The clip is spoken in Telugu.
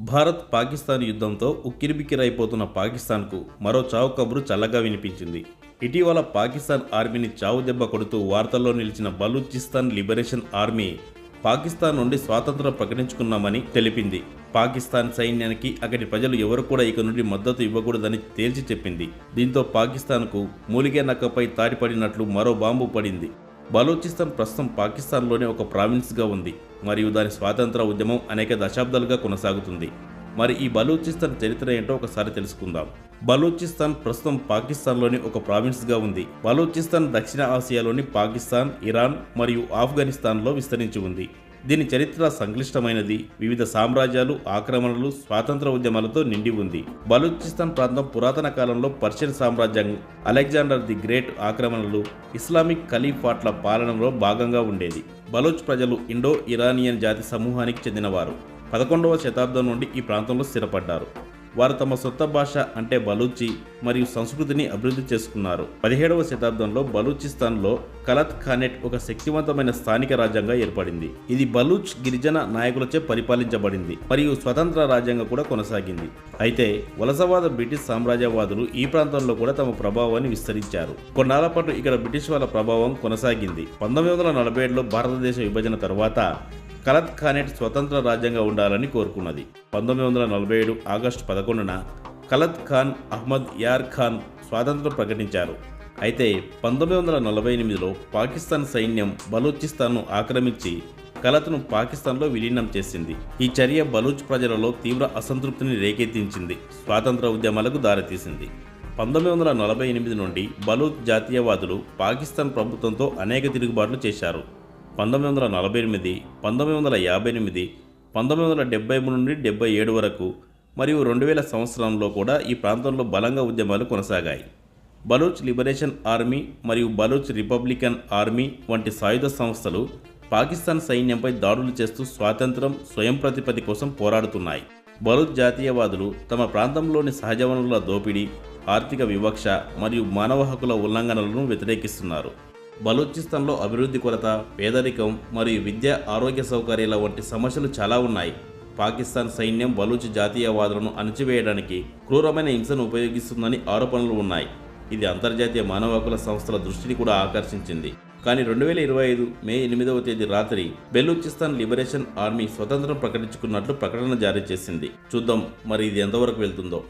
భారత్ పాకిస్తాన్ యుద్ధంతో ఉక్కిరిబిక్కిరైపోతున్న పాకిస్తాన్కు మరో చావు కబురు చల్లగా వినిపించింది. ఇటీవల పాకిస్తాన్ ఆర్మీని చావు దెబ్బ కొడుతూ వార్తల్లో నిలిచిన బలూచిస్తాన్ లిబరేషన్ ఆర్మీ పాకిస్తాన్ నుండి స్వాతంత్రం ప్రకటించుకున్నామని తెలిపింది. పాకిస్తాన్ సైన్యానికి అక్కడి ప్రజలు ఎవరు కూడా ఇక నుండి మద్దతు ఇవ్వకూడదని తేల్చి చెప్పింది. దీంతో పాకిస్తాన్కు మూలిగే నక్కపై తాడిపడినట్లు మరో బాంబు పడింది. బలూచిస్తాన్ ప్రస్తుతం పాకిస్తాన్లోనే ఒక ప్రావిన్స్గా ఉంది. మరియు దాని స్వాతంత్ర ఉద్యమం అనేక దశాబ్దాలుగా కొనసాగుతుంది. మరి ఈ బలూచిస్తాన్ చరిత్ర ఏంటో ఒకసారి తెలుసుకుందాం. బలూచిస్తాన్ ప్రస్తుతం పాకిస్తాన్లోని ఒక ప్రావిన్స్గా ఉంది. బలూచిస్తాన్ దక్షిణ ఆసియాలోని పాకిస్తాన్ ఇరాన్ మరియు ఆఫ్ఘనిస్తాన్లో విస్తరించి ఉంది. దీని చరిత్ర సంక్లిష్టమైనది. వివిధ సామ్రాజ్యాలు ఆక్రమణలు స్వాతంత్ర ఉద్యమాలతో నిండి ఉంది. బలూచిస్తాన్ ప్రాంతం పురాతన కాలంలో పర్షియన్ సామ్రాజ్యం అలెగ్జాండర్ ది గ్రేట్ ఆక్రమణలు ఇస్లామిక్ ఖలీఫాట్ల పాలనలో భాగంగా ఉండేది. బలూచ్ ప్రజలు ఇండో ఇరానియన్ జాతి సమూహానికి చెందినవారు. పదకొండవ శతాబ్దం నుండి ఈ ప్రాంతంలో స్థిరపడ్డారు. వారు తమ సొంత భాష అంటే బలూచి మరియు సంస్కృతిని అభివృద్ధి చేసుకున్నారు. పదిహేడవ శతాబ్దంలో బలూచిస్తాన్లో కలత్ ఖానెట్ ఒక శక్తివంతమైన స్థానిక రాజ్యంగా ఏర్పడింది. ఇది బలూచ్ గిరిజన నాయకులచే పరిపాలించబడింది మరియు స్వతంత్ర రాజ్యంగా కూడా కొనసాగింది. అయితే వలసవాద బ్రిటిష్ సామ్రాజ్యవాదులు ఈ ప్రాంతంలో కూడా తమ ప్రభావాన్ని విస్తరించారు. కొన్నాళ్ళ పాటు ఇక్కడ బ్రిటిష్ వాళ్ళ ప్రభావం కొనసాగింది. పంతొమ్మిది వందల నలభై ఏడులో భారతదేశ విభజన తర్వాత కలత్ ఖానేట్ స్వతంత్ర రాజ్యంగా ఉండాలని కోరుకున్నది. పంతొమ్మిది వందల నలభై ఏడు ఆగస్టు పదకొండున కలత్ ఖాన్ అహ్మద్ యార్ ఖాన్ స్వాతంత్రం ప్రకటించారు. అయితే పంతొమ్మిది వందల నలభై ఎనిమిదిలో పాకిస్తాన్ సైన్యం బలూచిస్తాన్ను ఆక్రమించి కలత్ను పాకిస్తాన్లో విలీనం చేసింది. ఈ చర్య బలూచ్ ప్రజలలో తీవ్ర అసంతృప్తిని రేకెత్తించింది. స్వాతంత్ర ఉద్యమాలకు దారితీసింది. పంతొమ్మిది వందల నలభై ఎనిమిది నుండి బలూచ్ జాతీయవాదులు పాకిస్తాన్ ప్రభుత్వంతో అనేక తిరుగుబాట్లు చేశారు. పంతొమ్మిది వందల నలభై ఎనిమిది పంతొమ్మిది వందల యాభై ఎనిమిది పంతొమ్మిది వందల డెబ్బై మూడు నుండి డెబ్బై ఏడు వరకు మరియు రెండు వేల సంవత్సరంలో కూడా ఈ ప్రాంతంలో బలంగా ఉద్యమాలు కొనసాగాయి. బలూచ్ లిబరేషన్ ఆర్మీ మరియు బలూచ్ రిపబ్లికన్ ఆర్మీ వంటి సాయుధ సంస్థలు పాకిస్తాన్ సైన్యంపై దాడులు చేస్తూ స్వాతంత్రం స్వయం ప్రతిపత్తి కోసం పోరాడుతున్నాయి. బలూచ్ జాతీయవాదులు తమ ప్రాంతంలోని సహజ వనరుల దోపిడీ ఆర్థిక వివక్ష మరియు మానవ హక్కుల ఉల్లంఘనలను వ్యతిరేకిస్తున్నారు. బలూచిస్తాన్లో అభివృద్ధి కొరత పేదరికం మరియు విద్య ఆరోగ్య సౌకర్యాల వంటి సమస్యలు చాలా ఉన్నాయి. పాకిస్తాన్ సైన్యం బలూచ్ జాతీయవాదులను అణచివేయడానికి క్రూరమైన హింసను ఉపయోగిస్తుందని ఆరోపణలు ఉన్నాయి. ఇది అంతర్జాతీయ మానవ హక్కుల సంస్థల దృష్టిని కూడా ఆకర్షించింది. కానీ రెండు వేల ఇరవై ఐదు మే ఎనిమిదవ తేదీ రాత్రి బెలూచిస్తాన్ లిబరేషన్ ఆర్మీ స్వతంత్రం ప్రకటించుకున్నట్లు ప్రకటన జారీ చేసింది. చూద్దాం మరి ఇది ఎంతవరకు వెళ్తుందో.